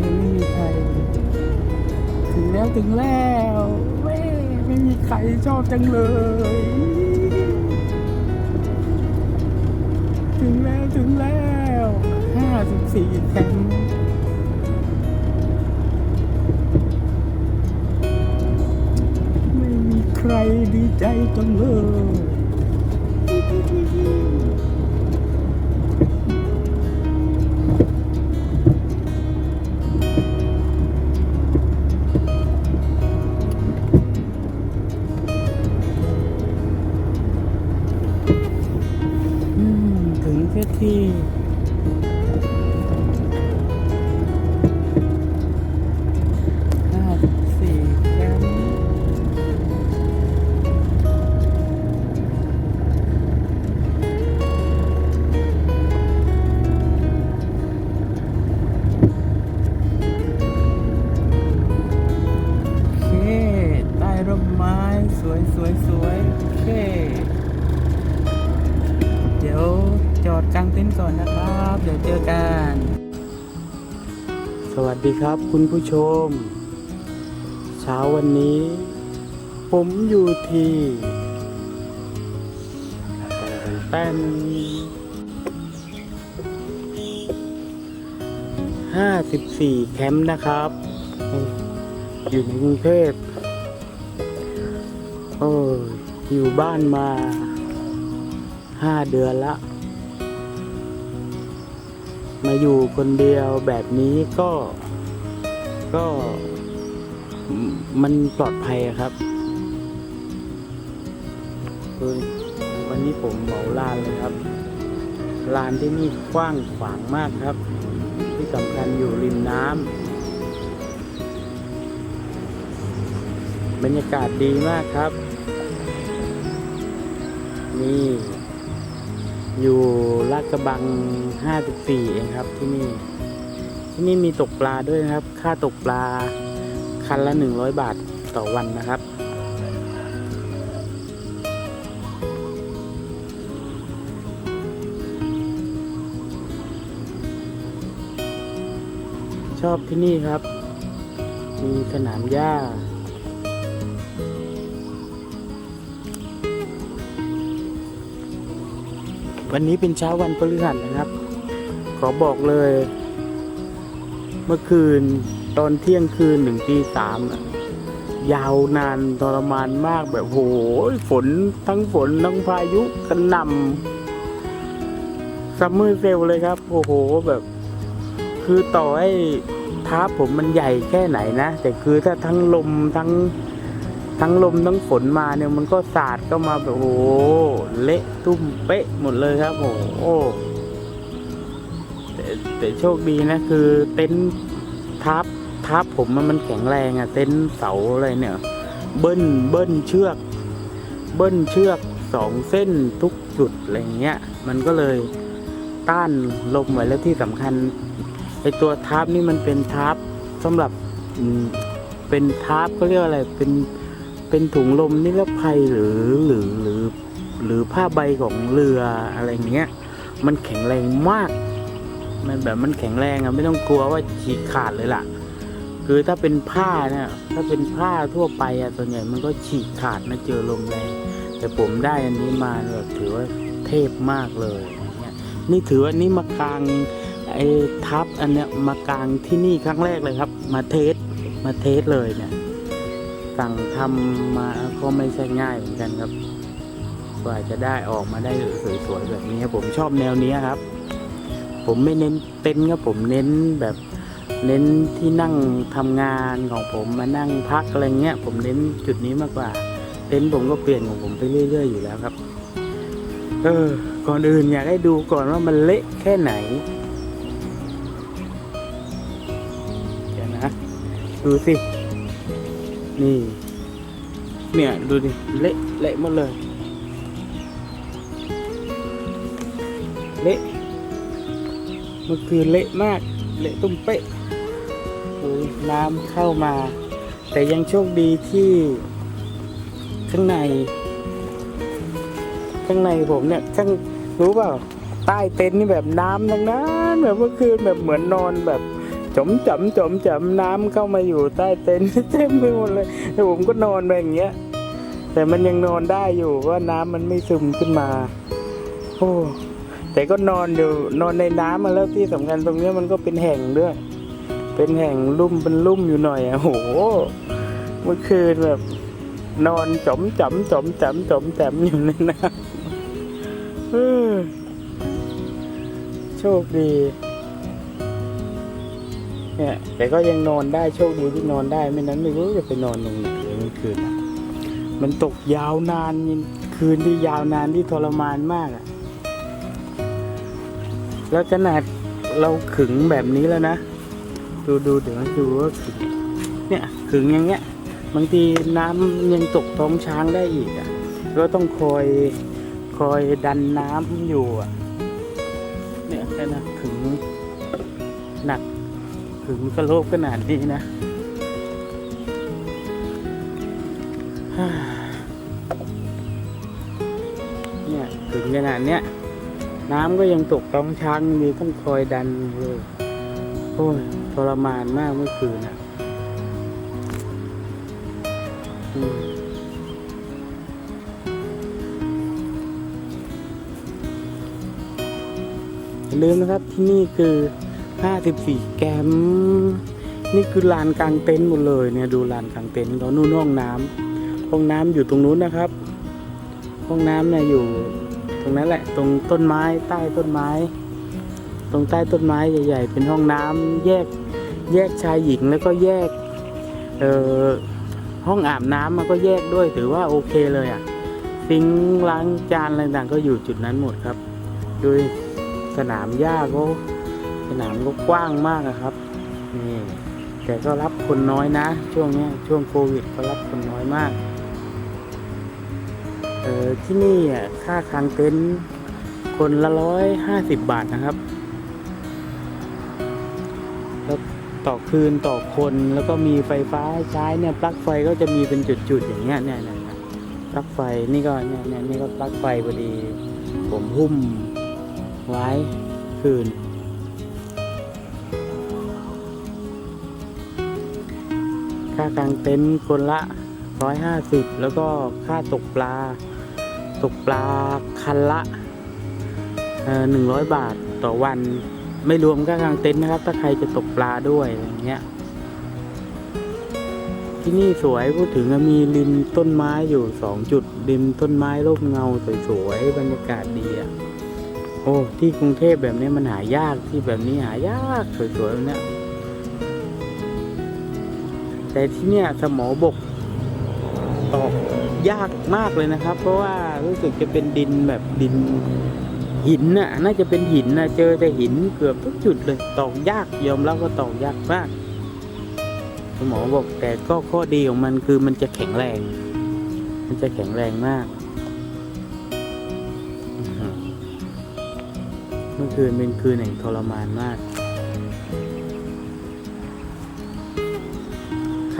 ไม่มีใคร ถึงแล้วถึงแล้วเว้ไม่มีใครชอบจังเลย ถึงแล้วถึงแล้วห้าสิบสี่แคมป์ไม่มีใครดีใจจังเลย สวยสวยสวยโอเค เดี๋ยวจอดกลางเต็นท์ก่อนนะครับ เดี๋ยวเจอกัน สวัสดีครับคุณผู้ชม เช้าวันนี้ ผมอยู่ที่แป้นห้าสิบสี่แคมป์นะครับ อยู่ในกรุงเทพ โอ้ยอยู่บ้านมาห้าเดือนละ มาอยู่คนเดียวแบบนี้ก็ ก็มันปลอดภัยครับคือวันนี้ผมเหมาลานเลยครับ ลานที่นี่กว้างขวางมากครับ ที่สำคัญอยู่ริมน้ำบรรยากาศดีมากครับ นี่อยู่ลาดกระบัง 54 เองครับที่นี่ ที่นี่มีตกปลาด้วยนะครับ ค่าตกปลาคันละ 100 บาทต่อวันนะครับ ชอบที่นี่ครับ มีสนามหญ้า วันนี้เป็นเช้าวันพฤหัสนะครับ ขอบอกเลย เมื่อคืนตอนเที่ยงคืนถึงตีสามยาวนานทรมานมากแบบโหฝนทั้งฝนทั้งพายุกระหน่ำซัมเมอร์เซลเลยครับ โอ้โหแบบ คือต่อให้ท้าผมมันใหญ่แค่ไหนนะ แต่คือถ้าทั้งลมทั้ง ทั้งลมทั้งฝนมาเนี่ยมันก็สาดเข้ามาแบบโอ้โหเละตุ้มเป๊ะหมดเลยครับโอ้โหแต่แต่โชคดีนะคือเต็นท์ทับทับผมมันมันแข็งแรงอะเต็นท์เสาอะไรเนี่ย เบิ้ลเบิ้ลเชือก เบิ้ลเชือกสองเส้นทุกจุดอะไรเงี้ย มันก็เลยต้านลมไว้แล้วที่สำคัญไอตัวทับนี่มันเป็นทับสำหรับเป็นทับเขาเรียกอะไรเป็น เป็นถุงลมนิรภัยหรือหรือหรือหรือผ้าใบของเรืออะไรเงี้ย มันแข็งแรงมาก มันแบบมันแข็งแรงอะไม่ต้องกลัวว่าฉีกขาดเลยล่ะ คือถ้าเป็นผ้าเนี่ยถ้าเป็นผ้าทั่วไปอะส่วนใหญ่มันก็ฉีกขาดนะเจอลมแรงแต่ผมได้อันนี้มาแบบถือว่าเทพมากเลยเนี่ยนี่ถือว่านี่มากลางไอ้ทับอันเนี้ยมากลางที่นี่ครั้งแรกเลยครับ มาเทสมาเทสเลยเนี่ย สั่งทำมาก็ไม่ใช่ง่ายเหมือนกันครับกว่าจะได้ออกมาได้สวยๆแบบนี้ผมชอบแนวนี้ครับ ผมไม่เน้นเต็นท์ครับผมเน้นแบบเน้นที่นั่งทำงานของผมมานั่งพักอะไรเงี้ย ผมเน้นจุดนี้มากกว่า เต็นท์ผมก็เปลี่ยนของผมไปเรื่อย ๆ อยู่แล้วครับ เออ ก่อนอื่นอยากให้ดูก่อนว่ามันเละแค่ไหนเดี๋ยวนะ ดูสิ นี่ เนี่ยดูดิ เละเละหมดเลย เละมื่อคืนเละมาก เละตุ้มเป๊ะน้ำเข้ามา แต่ยังโชคดีที่ข้างใน ข้างในผมเนี่ยข้างรู้เปล่าใต้เต็นท์นี่แบบน้ำทั้งนั้นแบบเมื่อคืนแบบเหมือนนอนแบบ จมจำจมจำน้ำเข้ามาอยู่ใต้เต็นท์เต็มไปหมดเลยแล้วผมก็นอนไปอย่างเงี้ย แต่มันยังนอนได้อยู่ว่าน้ำมันไม่ซึมขึ้นมา โอ้แต่ก็นอนอยู่นอนในน้ำมาแล้วที่สำคัญตรงเนี้ยมันก็เป็นแห่งด้วย เป็นแห่งลุ่มเป็นลุ่มอยู่หน่อยอะโหเมื่อคืนแบบ นอนจมจำจมจำจมจำอยู่ในน้ำโชคดี เนี่ยแต่ก็ยังนอนได้โชคดีที่นอนได้ไม่นั้นไม่รู้จะไปนอนตรงไหนเลยเมื่อคืนอะมันตกยาวนานคืนที่ยาวนานที่ทรมานมากอะแล้วขนาดเราขึงแบบนี้แล้วนะ ดูดูเดี๋ยวให้ดูว่าขึงเนี่ยขึงอย่างเงี้ย บางทีน้ำยังตกท้องช้างได้อีกอะก็ต้องคอยคอยดันน้ำอยู่อะ ขึงกระโลบขนาดนี้นะเนี่ยขึงขนาดเนี้ยน้ำก็ยังตกท้องช้างมีต้องคอยดันเลยโอ้ยทรมานมากเมื่อคืนอะอืมอย่าลืมนะครับที่นี่คือ 54 แกม นี่คือลานกลางเต็นท์หมดเลยเนี่ยดูลานกลางเต็นท์เขานู่นห้องน้ำห้องน้ำอยู่ตรงนู้นนะครับ ห้องน้ำเนี่ยอยู่ ตรงนั้นแหละ ตรงต้นไม้ใต้ต้นไม้ ตรงใต้ต้นไม้ใหญ่ ๆ เป็นห้องน้ำแยกแยกชายหญิงแล้วก็แยกเอ่อห้องอาบน้ำมันก็แยกด้วยถือว่าโอเคเลยอะซิงล้างจานอะไรต่างก็อยู่จุดนั้นหมดครับ โดยสนามหญ้าก็ สนามก็กว้างมากอะครับนี่แต่ก็รับคนน้อยนะ ช่วงนี้ช่วงโควิดก็รับคนน้อยมากเออที่นี่อะค่าคางเต็นท์คนละร้อยห้าสิบบาทนะครับ แล้วต่อคืนต่อคนแล้วก็มีไฟฟ้าใช้เนี่ยปลั๊กไฟก็จะมีเป็นจุดๆอย่างเงี้ยเนี่ยเนี่ยปลั๊กไฟนี่ก็เนี่ยเนี่ยนี่ก็ปลั๊กไฟพอดี ผมหุ้มไว้คืน ค่ากางเต็นท์คนละร้อยห้าสิบแล้วก็ค่าตกปลา ตกปลาคันละหนึ่งร้อยบาทต่อวันไม่รวมค่ากางเต็นท์นะครับ ถ้าใครจะตกปลาด้วยอะไรเงี้ยที่นี่สวยพูดถึงอะมีริมต้นไม้อยู่สองจุด ริมต้นไม้ร่มเงาสวยๆบรรยากาศดีอะโอ้ที่กรุงเทพแบบนี้มันหายากที่แบบนี้หายากสวยๆแบบเนี้ย แต่ที่เนี่ยสมอบกตอกยากมากเลยนะครับ เพราะว่ารู้สึกจะเป็นดินแบบดินหินน่ะ น่าจะเป็นหินนะเจอแต่หินเกือบทุกจุดเลยตอกยากยอมรับว่าตอกยากมากคุณหมอบอกแต่ก็ข้อดีของมันคือมันจะแข็งแรง มันจะแข็งแรงมากอื้อหือเมื่อคืนเป็นคืนแห่งทรมานมาก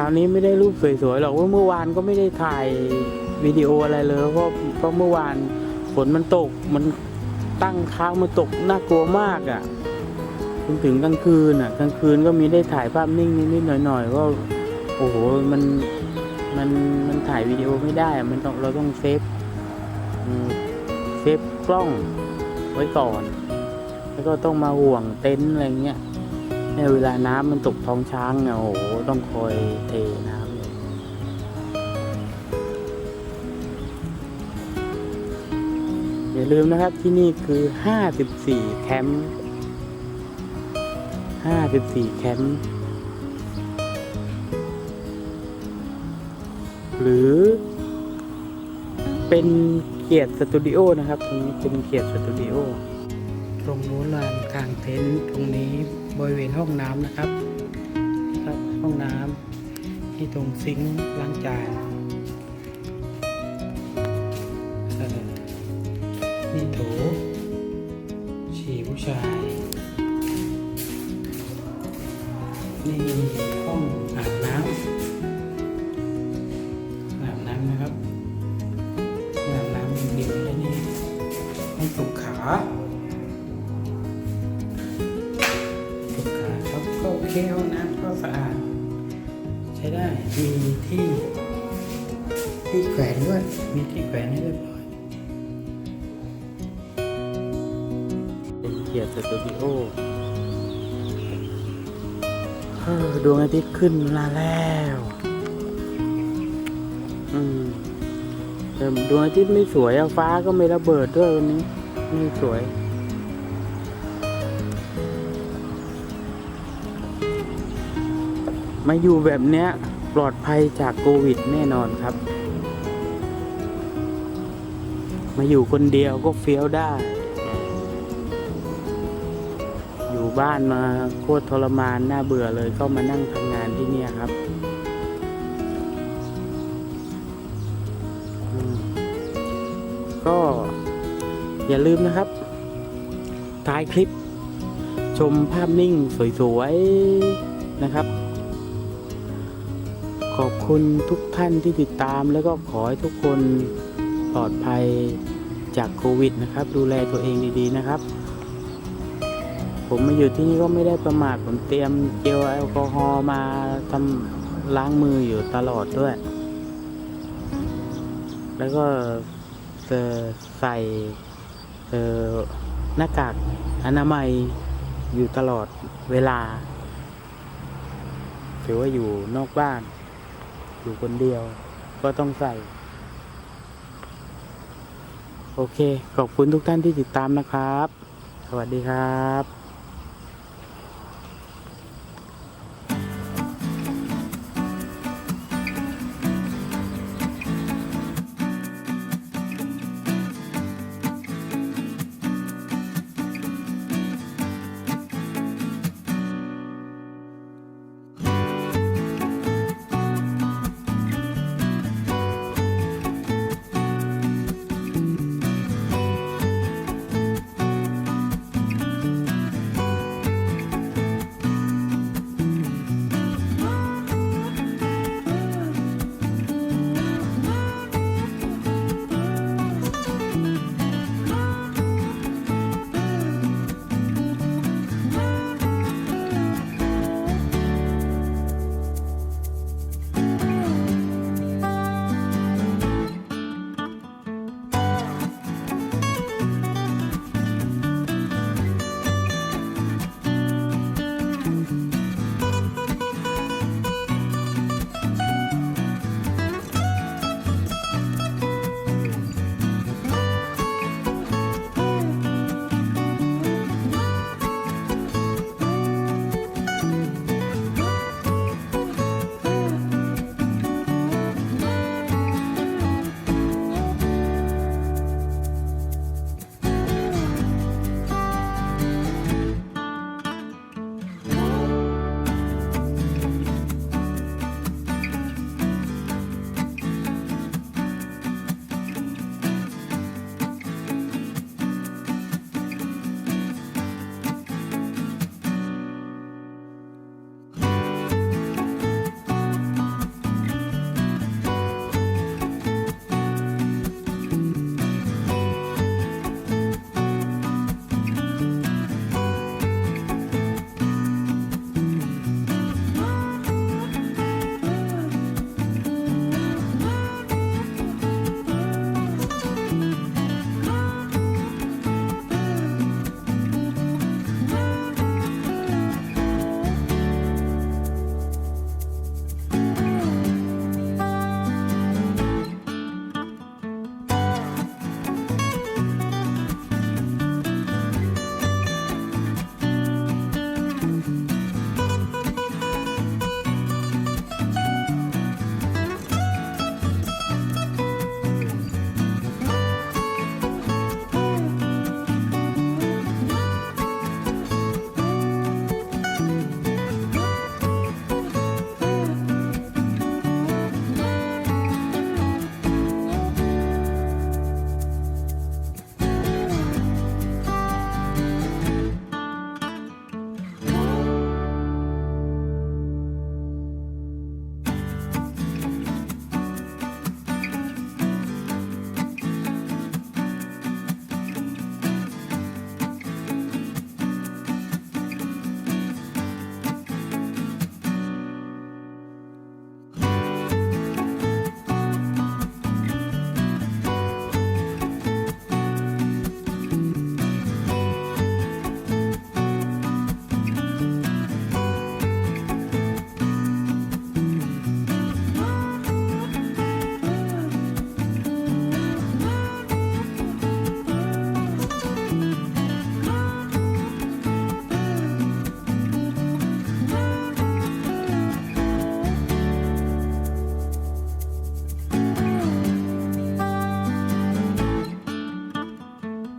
คราวนี้ไม่ได้รูปสวยๆหรอกว่าเมื่อวานก็ไม่ได้ถ่ายวิดีโออะไรเลยเพราะเพราะเมื่อวานฝนมันตกมันตั้งค้างมาตกน่ากลัวมากอะ่ะจนถึงกลางคืนอะ กลางคืนก็มีได้ถ่ายภาพนิ่งนิดๆหน่อยๆก็โอ้โหมันมันมันถ่ายวิดีโอไม่ได้อะมันต้องเราต้องเซฟเซฟกล้องไว้ก่อน แล้วก็ต้องมาห่วงเต็นท์อะไรเงี้ย เนี่ยเวลาน้ำมันตกท้องช้างเนี่ยโอ้โหต้องคอยเทน้ำเลยอย่าลืมนะครับที่นี่คือ 54 แคมป์ 54 แคมป์หรือเป็นเกียรติสตูดิโอนะครับตรงนี้เป็นเกียรติสตูดิโอ ตรงนู้นลานกลางเต็นท์ตรงนี้ บริเวณห้องน้ำนะครับครับห้องน้ำที่ตรงซิงค์ล้างจานนี่โถฉี่ผู้ชายนี่ มีที่แขวนให้เรียบร้อย เป็นเกียรติสตูดิโอเออดวงอาทิตย์ขึ้นมาแล้วอืมแต่ดวงอาทิตย์ไม่สวยอะฟ้าก็ไม่ระเบิดด้วยวันนี้ไม่สวยมาอยู่แบบเนี้ยปลอดภัยจากโควิดแน่นอนครับ มาอยู่คนเดียวก็เฟี้ยวได้ อยู่บ้านมาโคตรทรมานน่าเบื่อเลยก็มานั่งทำงานที่นี่ครับก็อย่าลืมนะครับ ท้ายคลิป ชมภาพนิ่งสวยๆนะครับ ขอบคุณทุกท่านที่ติดตามแล้วก็ขอให้ทุกคน ลอดภัยจากโควิดนะครับ ดูแลตัวเองดีๆนะครับ ผมมาอยู่ที่นี่ก็ไม่ได้ประมาทผมเตรียมเจลแอลกอฮอล์มาทำล้างมืออยู่ตลอดด้วย แล้วก็ใส่หน้ากากอนามัยอยู่ตลอดเวลาถือว่าอยู่นอกบ้าน อยู่คนเดียว ก็ต้องใส่ โอเค ขอบคุณทุกท่านที่ติดตามนะครับ สวัสดีครับ